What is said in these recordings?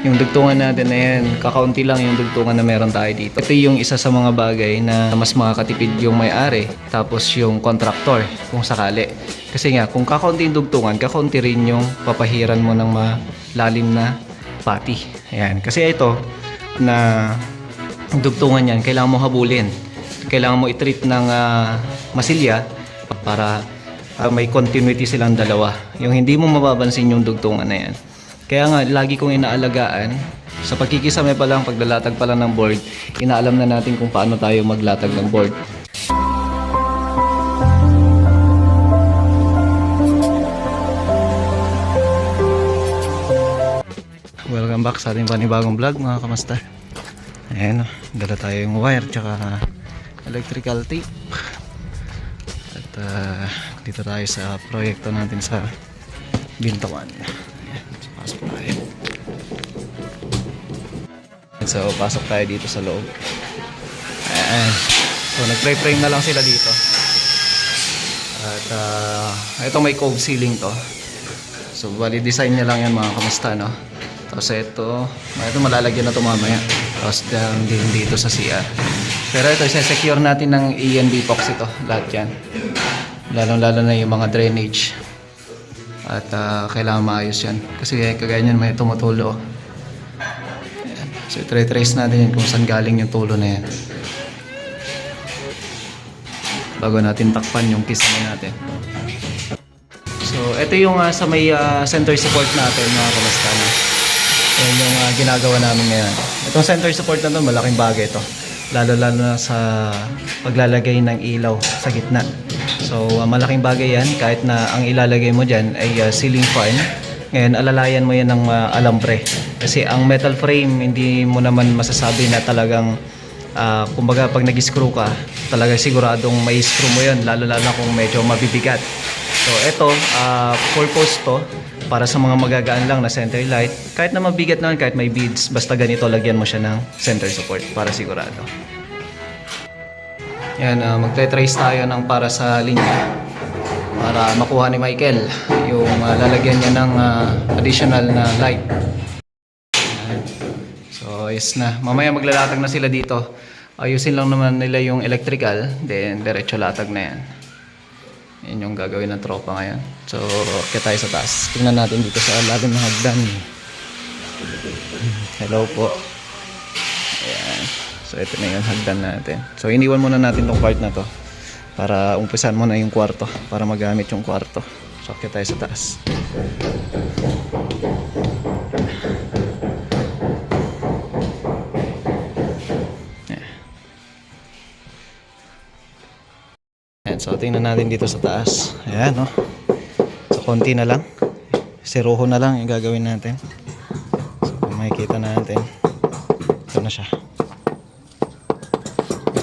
yung dugtungan natin na yan, kakaunti lang yung dugtungan na meron tayo dito. Ito yung isa sa mga bagay na mas makakatipid yung may-ari, tapos yung contractor, kung sakali. Kasi nga, kung kakaunti yung dugtungan, kakaunti rin yung papahiran mo ng malalim na pati. Ayan. Kasi ito, na dugtungan yan, kailangan mo habulin. Kailangan mo i-treat ng ah, masilya para ah, may continuity silang dalawa. Yung hindi mo mababansin yung dugtungan na yan. Kaya nga, lagi kong inaalagaan, sa pagkikisame pa lang, paglalatag pa lang ng board, inaalam na natin kung paano tayo maglatag ng board. Welcome back sa ating panibagong vlog mga kamasta. Ayan, oh, dala tayo yung wire tsaka electrical tape. At ah, dito tayo sa proyekto natin sa Bintawan. So pasok tayo. Dito sa loob. Ayan. So nagpray-frame na lang sila dito. At ah, ito may cove ceiling to. So bali design niya lang yan mga kamusta no. Tapos ito, ito malalagyan na ito mamaya. Tapos down din dito sa CR. Pero ito, isa-secure natin ng ENB box ito. Lahat yan. Lalong-lalo na yung mga drainage. At ah, kailangan maayos yan. Kasi kagaya niyan may tumutulo. So i-trace natin yan kung saan galing yung tulo na yan. Bago natin takpan yung kisame natin. So, ito yung ah, sa may ah, center support natin mga kalastana. Yan yung ah, ginagawa namin ngayon. Itong center support na to, malaking bagay ito. Lalo-lalo na sa paglalagay ng ilaw sa gitna. So, ah, malaking bagay yan kahit na ang ilalagay mo dyan ay ah, ceiling fan. Ngayon, alalayan mo yan ng ah, alambre. Kasi ang metal frame, hindi mo naman masasabi na talagang Ah, kumbaga pag nag-screw ka, talaga siguradong may screw mo 'yon lalo lalo kung medyo mabibigat. So ito, ah, purpose to para sa mga magagaan lang na center light. Kahit na mabigat naman, kahit may beads, basta ganito lagyan mo siya ng center support para sigurado. Yan, ah, magte-trace tayo ng para sa linya para makuha ni Michael yung ah, lalagyan niya ng ah, additional na light. So, is na. Mamaya maglalatag na sila dito. Ayusin lang naman nila yung electrical. Then, diretso latag na yan. Yan yung gagawin ng tropa ngayon. So, kaya tayo sa taas. Tingnan natin dito sa lalim ng hagdan. Hello po. So, ito na yung hagdan natin. So, iniwan muna natin tong part na to. Para umpisan mo na yung kwarto. Para magamit yung kwarto. So, kaya tayo sa taas. Ayan, so tingnan natin dito sa taas. Ayan, no. So, konti na lang. Siruho na lang yung gagawin natin. So, makikita natin. Ito na siya.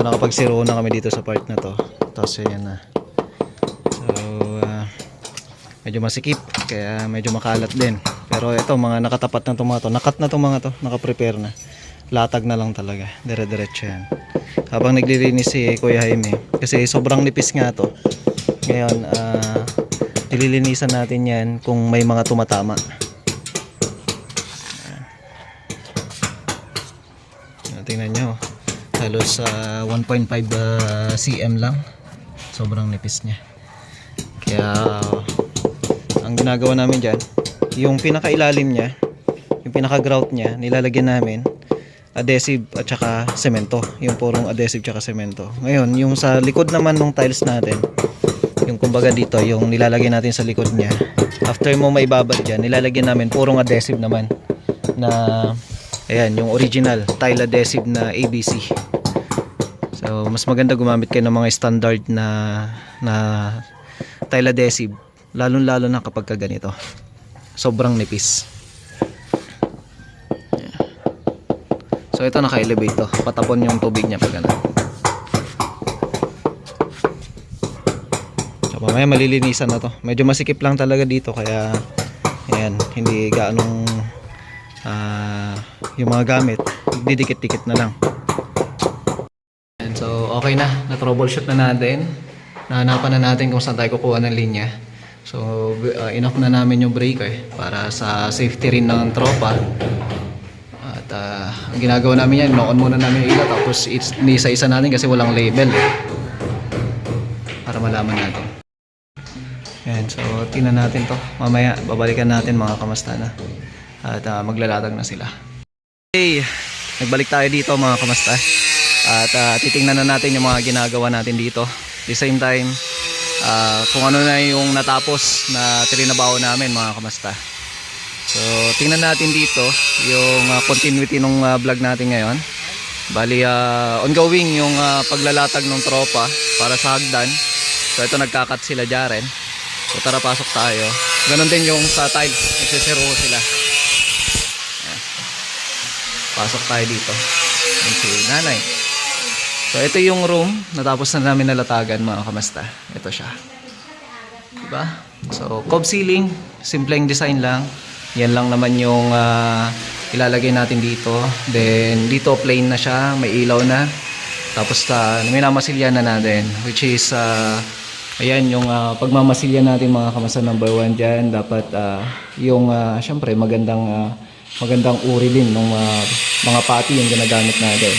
Ito nakapagsiruho na kami dito sa part na to. Tapos yan na. So, ah, medyo masikip. Kaya medyo makalat din. Pero ito, mga nakatapat na itong mga to. Nakat na itong mga to. Nakaprepare na. Latag na lang talaga. Dire-diretso yan habang naglilinis si Kuya Jaime kasi sobrang nipis nga to ngayon ah nililinisan natin yan kung may mga tumatama tingnan nyo halos sa 1.5 ah, cm lang sobrang nipis niya kaya ang ginagawa namin dyan yung pinakailalim niya yung pinaka grout niya nilalagyan namin adhesive at saka semento. Yung purong adhesive at semento. Ngayon, yung sa likod naman ng tiles natin, yung kumbaga dito, yung nilalagay natin sa likod niya, after mo maibabad dyan, nilalagyan namin purong adhesive naman na ayan, yung original tile adhesive na ABC. So, mas maganda gumamit kayo ng mga standard na na tile adhesive, lalong-lalo na kapag ka ganito. Sobrang nipis. So ito naka-elevate to. Patapon yung tubig niya pag ganun. So mamaya malilinisan na to. Medyo masikip lang talaga dito kaya ayan, hindi gaanong ah, yung mga gamit, didikit-dikit na lang. Ayan, so okay na, na-troubleshoot na natin. Nahanapan na natin kung saan tayo kukuha ng linya. So uh, inoff na namin yung breaker para sa safety rin ng tropa. ah, ang ginagawa namin yan, noon muna namin ilaw tapos it's, isa-isa natin kasi walang label. Para malaman natin. Yan, so tingnan natin to. Mamaya babalikan natin mga kamasta na. At ah, maglalatag na sila. Okay, nagbalik tayo dito mga kamasta. At ah, titingnan na natin yung mga ginagawa natin dito. At the same time, ah, kung ano na yung natapos na trinabaho namin mga kamasta. So, tingnan natin dito yung ah, continuity ng vlog natin ngayon. Bali, ah, ongoing yung ah, paglalatag ng tropa para sa hagdan. So, ito nagkakat sila Jaren. So, tara pasok tayo. Ganon din yung sa tiles. Nagsisiro sila. Pasok tayo dito. Yan si nanay. So, ito yung room. Natapos na namin nalatagan mga kamasta. Ito siya. Diba? So, cob ceiling. Simpleng design lang. Yan lang naman yung ah, ilalagay natin dito. Then, dito plain na siya. May ilaw na. Tapos, uh, minamasilya na natin. Which is, ah, ayan, yung ah, pagmamasilya natin mga kamasa number one dyan. Dapat, ah, yung, ah, syempre, magandang, ah, magandang uri din ng ah, mga pati yung ginagamit natin.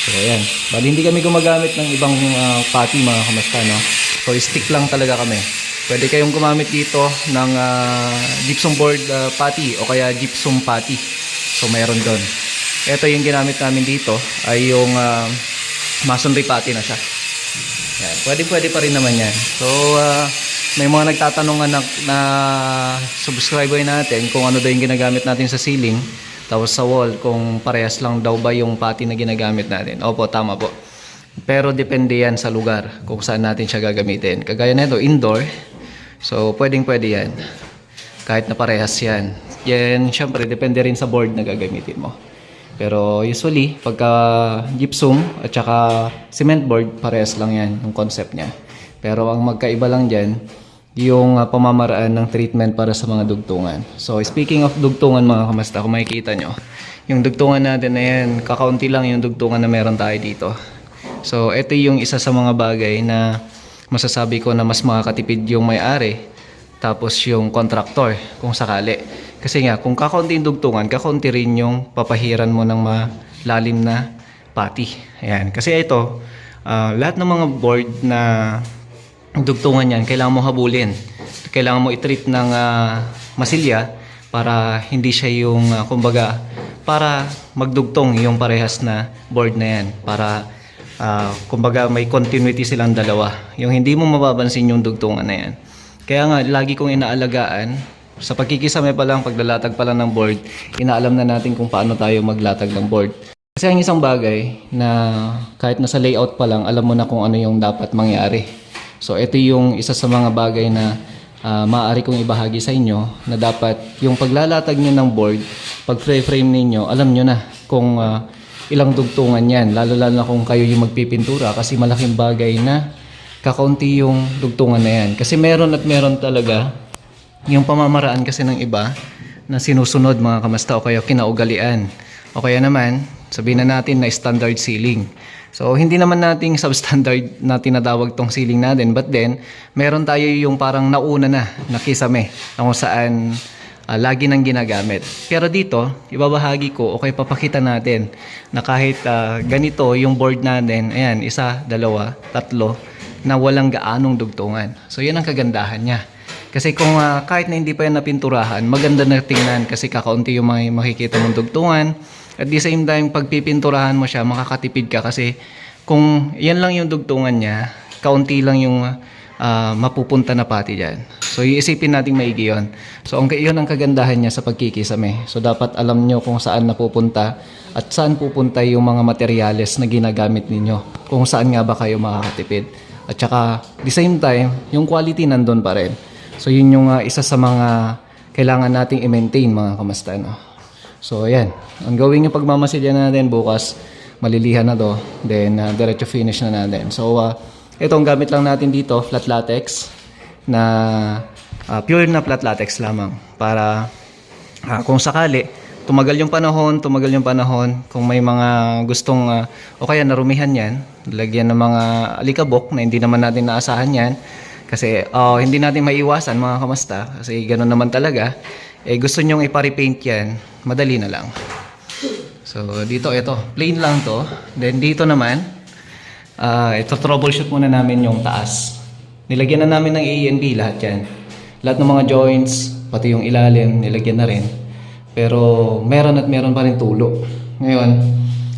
So, ayan. Bali, hindi kami gumagamit ng ibang ah, pati mga kamasta, no? So, stick lang talaga kami. Pwede kayong gumamit dito ng ah, gypsum board ah, patty o kaya gypsum patty. So meron doon. Ito yung ginamit namin dito ay yung ah, masonry patty na siya. Yan. Pwede pwede pa rin naman yan. So ah, may mga nagtatanong na, na subscriber natin kung ano daw yung ginagamit natin sa ceiling tapos sa wall kung parehas lang daw ba yung patty na ginagamit natin. Opo, tama po. Pero depende yan sa lugar kung saan natin siya gagamitin. Kagaya nito, indoor. So, pwedeng pwede yan. Kahit na parehas yan. Yan, syempre, depende rin sa board na gagamitin mo. Pero usually, pagka gypsum at saka cement board, parehas lang yan yung concept niya. Pero ang magkaiba lang dyan, yung uh, pamamaraan ng treatment para sa mga dugtungan. So, speaking of dugtungan mga kamasta, kung makikita nyo, yung dugtungan natin na yan, kakaunti lang yung dugtungan na meron tayo dito. So, ito yung isa sa mga bagay na masasabi ko na mas makakatipid yung may-ari tapos yung contractor kung sakali. Kasi nga, kung kakaunti yung dugtungan, kakaunti rin yung papahiran mo ng malalim na pati. Ayan. Kasi ito, ah, lahat ng mga board na dugtungan yan, kailangan mo habulin. Kailangan mo i-treat ng ah, masilya para hindi siya yung, ah, kumbaga, para magdugtong yung parehas na board na yan. Para, ah, kumbaga, may continuity silang dalawa. Yung hindi mo mapapansin yung dugtungan na yan. Kaya nga, lagi kong inaalagaan, sa pagkikisame pa lang, paglalatag pa lang ng board, inaalam na natin kung paano tayo maglatag ng board. Kasi ang isang bagay na kahit nasa layout pa lang, alam mo na kung ano yung dapat mangyari. So ito yung isa sa mga bagay na ah, maaari kong ibahagi sa inyo na dapat yung paglalatag nyo ng board, pag frame ninyo, alam nyo na kung ah, ilang dugtungan yan. Lalo-lalo na kung kayo yung magpipintura kasi malaking bagay na kakaunti yung dugtungan na yan. Kasi meron at meron talaga yung pamamaraan kasi ng iba na sinusunod mga kamasta o kaya kinaugalian. O kaya naman, sabihin na natin na standard ceiling. So, hindi naman nating substandard na tinatawag tong ceiling natin. But then, meron tayo yung parang nauna na, nakisame, na kung saan ah, lagi nang ginagamit. Pero dito, ibabahagi ko o kaya papakita natin na kahit ah, ganito yung board natin, ayan, isa, dalawa, tatlo, na walang gaanong dugtungan. So, yan ang kagandahan niya. Kasi kung ah, kahit na hindi pa yan napinturahan, maganda na tingnan kasi kakaunti yung mga makikita mong dugtungan. At the same time, pag pipinturahan mo siya, makakatipid ka kasi kung yan lang yung dugtungan niya, kaunti lang yung ah, mapupunta na pati dyan. So, iisipin natin maigi yun. So, ang yun ang kagandahan niya sa pagkikisame. So, dapat alam nyo kung saan napupunta at saan pupunta yung mga materyales na ginagamit ninyo. Kung saan nga ba kayo makakatipid. At saka, the same time, yung quality nandun pa rin. So, yun yung ah, isa sa mga kailangan nating i-maintain mga kamasta. No? So, ayan. Ang gawin yung pagmamasilya natin bukas, malilihan na to. Then, uh, diretso finish na natin. So, uh, itong gamit lang natin dito, flat latex, na ah, pure na flat latex lamang. Para ah, kung sakali, tumagal yung panahon, tumagal yung panahon, kung may mga gustong, ah, o kaya narumihan yan, lagyan ng mga alikabok na hindi naman natin naasahan yan, kasi ah, hindi natin maiwasan mga kamasta, kasi gano'n naman talaga, eh gusto nyong ipa-repaint yan, madali na lang. So, dito, ito. Plain lang to. Then, dito naman, ah ito, troubleshoot muna namin yung taas. Nilagyan na namin ng ANB lahat yan. Lahat ng mga joints, pati yung ilalim, nilagyan na rin. Pero, meron at meron pa rin tulo. Ngayon,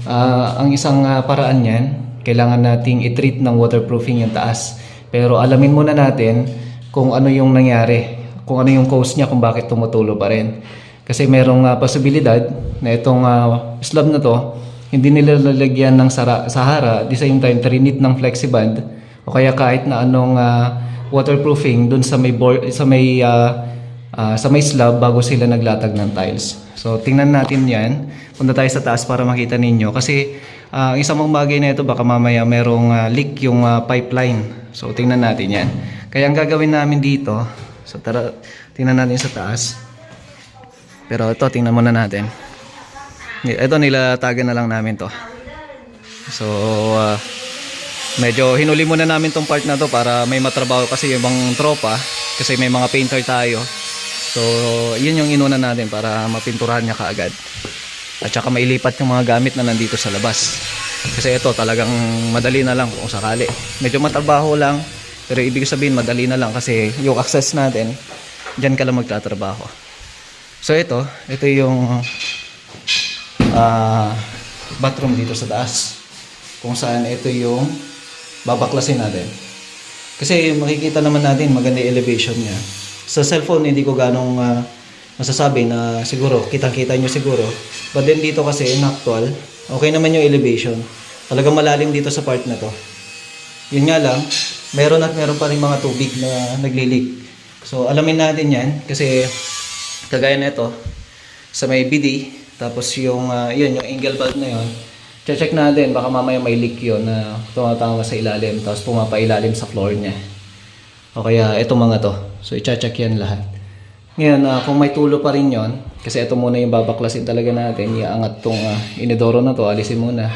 ah, ang isang ah, paraan yan, kailangan nating i-treat ng waterproofing yung taas. Pero, alamin muna natin kung ano yung nangyari. Kung ano yung cause niya, kung bakit tumutulo pa rin. Kasi merong ah, posibilidad na itong ah, slab na to, hindi nila lalagyan ng sara- sahara, at the same time trinit ng flexiband o kaya kahit na anong ah, waterproofing dun sa may board, sa may ah, ah, sa may slab bago sila naglatag ng tiles. So tingnan natin 'yan. Punta tayo sa taas para makita ninyo kasi ang isang mong bagay na ito baka mamaya merong ah, leak yung ah, pipeline. So tingnan natin 'yan. Kaya ang gagawin namin dito, so tara tingnan natin sa taas. Pero ito, tingnan muna natin. Ito, nilatagan na lang namin to. So, ah, medyo hinuli muna namin tong part na to para may matrabaho kasi yung ibang tropa. Kasi may mga painter tayo. So, yun yung inuna natin para mapinturahan niya kaagad. At saka mailipat yung mga gamit na nandito sa labas. Kasi ito talagang madali na lang kung sakali. Medyo matrabaho lang. Pero ibig sabihin madali na lang kasi yung access natin, dyan ka lang magtatrabaho. So ito, ito yung ah, bathroom dito sa taas. Kung saan ito yung babaklasin natin. Kasi makikita naman natin maganda yung elevation niya. Sa cellphone hindi ko ganong ah, masasabi na siguro, kitang-kita nyo siguro. But then dito kasi in actual, okay naman yung elevation. Talagang malalim dito sa part na to. Yun nga lang, meron at meron pa rin mga tubig na naglilik. So alamin natin yan kasi kagaya nito sa may BD tapos yung ah, yun yung angle valve na yun check natin baka mamaya may leak yun na tumatama sa ilalim tapos pumapailalim sa floor niya. O kaya itong mga to. So i-check yan lahat. Ngayon ah, kung may tulo pa rin yon kasi ito muna yung babaklasin talaga natin iaangat tong ah, inidoro na to alisin muna.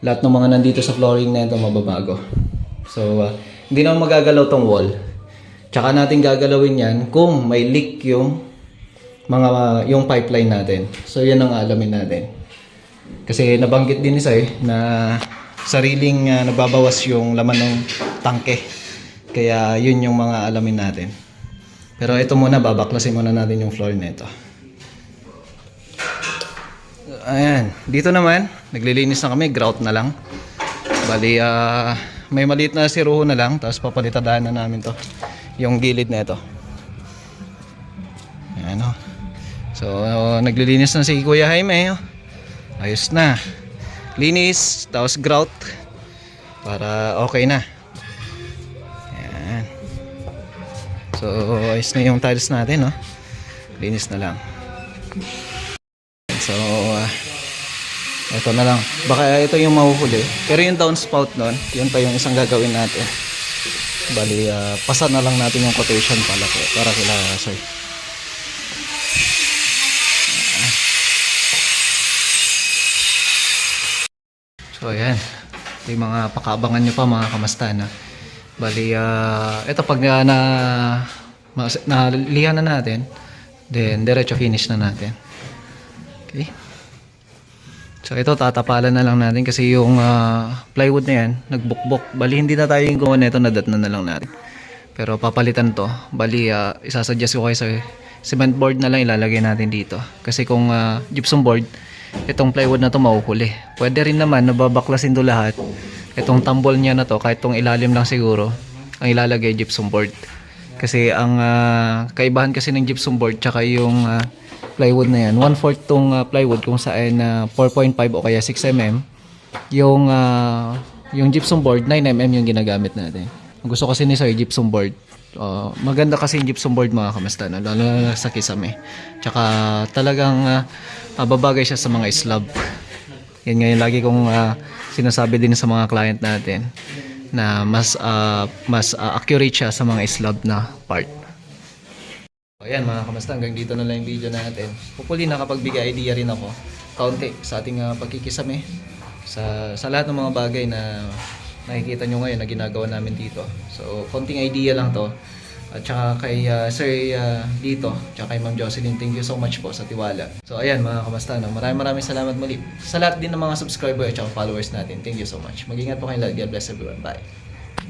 Lahat ng mga nandito sa flooring na ito mababago so ah, hindi naman magagalaw tong wall tsaka natin gagalawin yan kung may leak yung mga yung pipeline natin. So yan ang alamin natin. Kasi nabanggit din ni Sai na sariling uh, nababawas yung laman ng tangke. Kaya yun yung mga alamin natin. Pero ito muna, babaklasin muna natin yung floor nito. Ayan. Dito naman, naglilinis na kami. Grout na lang. Bali, ah, may maliit na siruho na lang. Tapos papalitadaan na namin to. Yung gilid na ito. Ayan o. So, naglilinis na si Kuya Jaime. Oh. Ayos na. Linis, tapos grout. Para okay na. Ayan. So, ayos na yung tiles natin, no? Linis na lang. So, ah, ito na lang. Baka ito yung mahuhuli. Pero yung downspout nun, yun pa yung isang gagawin natin. Bali, ah, pasa na lang natin yung quotation pala para kila sir. So ayan, ito yung mga pakabangan nyo pa mga kamasta na. Bali, ah, ito pag na, na, nalihan na natin, then diretso finish na natin. Okay. So ito tatapalan na lang natin kasi yung ah, plywood na yan, nagbukbok. Bali hindi na tayo yung gawa nito, na na lang natin. Pero papalitan to. Bali, uh, isasuggest ko kayo sa cement board na lang ilalagay natin dito. Kasi kung ah, gypsum board, itong plywood na to mahuhuli. Pwede rin naman nababaklasin to lahat. Itong tambol niya na to, kahit tong ilalim lang siguro, ang ilalagay gypsum board. Kasi ang ah, kaibahan kasi ng gypsum board tsaka yung ah, plywood na yan, 1/4 tong ah, plywood kung saan na 4.5 o kaya 6 mm. Yung ah, yung gypsum board 9 mm yung ginagamit natin. Gusto kasi ni Sir gypsum board. Ah, maganda kasi yung gypsum board mga kamasta na lalo na sa kisame. Tsaka talagang ah, mababagay siya sa mga slab. Yan ngayon lagi kong ah, sinasabi din sa mga client natin na mas ah, mas ah, accurate siya sa mga slab na part. Ayan mga kamasta, hanggang dito na lang yung video natin. Hopefully nakapagbigay idea rin ako kaunti sa ating uh, pagkikisame sa, sa lahat ng mga bagay na nakikita nyo ngayon na ginagawa namin dito. So, konting idea lang to At saka kay ah, Sir ah, Lito, tsaka kay Ma'am Jocelyn, thank you so much po sa tiwala. So ayan mga kamastana, maraming maraming salamat muli. Sa lahat din ng mga subscriber at followers natin, thank you so much. Mag-ingat po kayo lahat. God bless everyone. Bye.